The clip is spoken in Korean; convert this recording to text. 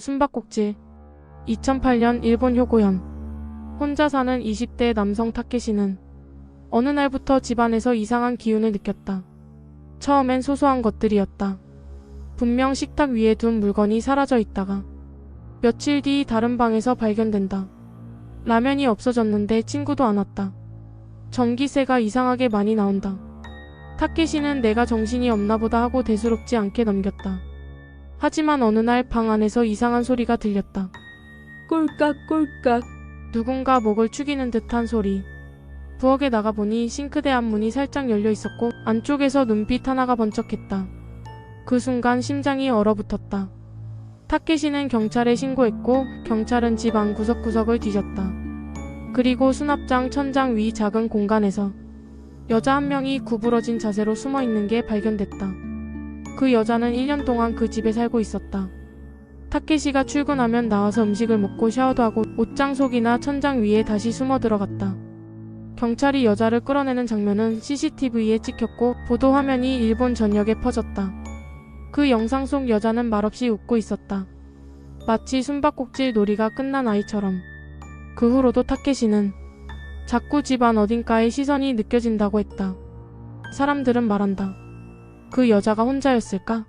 숨바꼭질 2008년 일본 효고현 혼자 사는 20대 남성 타케시는 어느 날부터 집안에서 이상한 기운을 느꼈다. 처음엔 소소한 것들이었다. 분명 식탁 위에 둔 물건이 사라져 있다가 며칠 뒤 다른 방에서 발견된다. 라면이 없어졌는데 친구도 안 왔다. 전기세가 이상하게 많이 나온다. 타케시는 내가 정신이 없나 보다 하고 대수롭지 않게 넘겼다. 하지만 어느 날 방 안에서 이상한 소리가 들렸다. 꼴깍꼴깍. 누군가 목을 축이는 듯한 소리. 부엌에 나가보니 싱크대 앞문이 살짝 열려 있었고 안쪽에서 눈빛 하나가 번쩍했다. 그 순간 심장이 얼어붙었다. 타케시는 경찰에 신고했고 경찰은 집 안 구석구석을 뒤졌다. 그리고 수납장 천장 위 작은 공간에서 여자 한 명이 구부러진 자세로 숨어 있는 게 발견됐다. 그 여자는 1년 동안 그 집에 살고 있었다. 타케시가 출근하면 나와서 음식을 먹고 샤워도 하고 옷장 속이나 천장 위에 다시 숨어 들어갔다. 경찰이 여자를 끌어내는 장면은 CCTV에 찍혔고 보도 화면이 일본 전역에 퍼졌다. 그 영상 속 여자는 말없이 웃고 있었다. 마치 숨바꼭질 놀이가 끝난 아이처럼. 그 후로도 타케시는 자꾸 집안 어딘가에 시선이 느껴진다고 했다. 사람들은 말한다. 그 여자가 혼자였을까?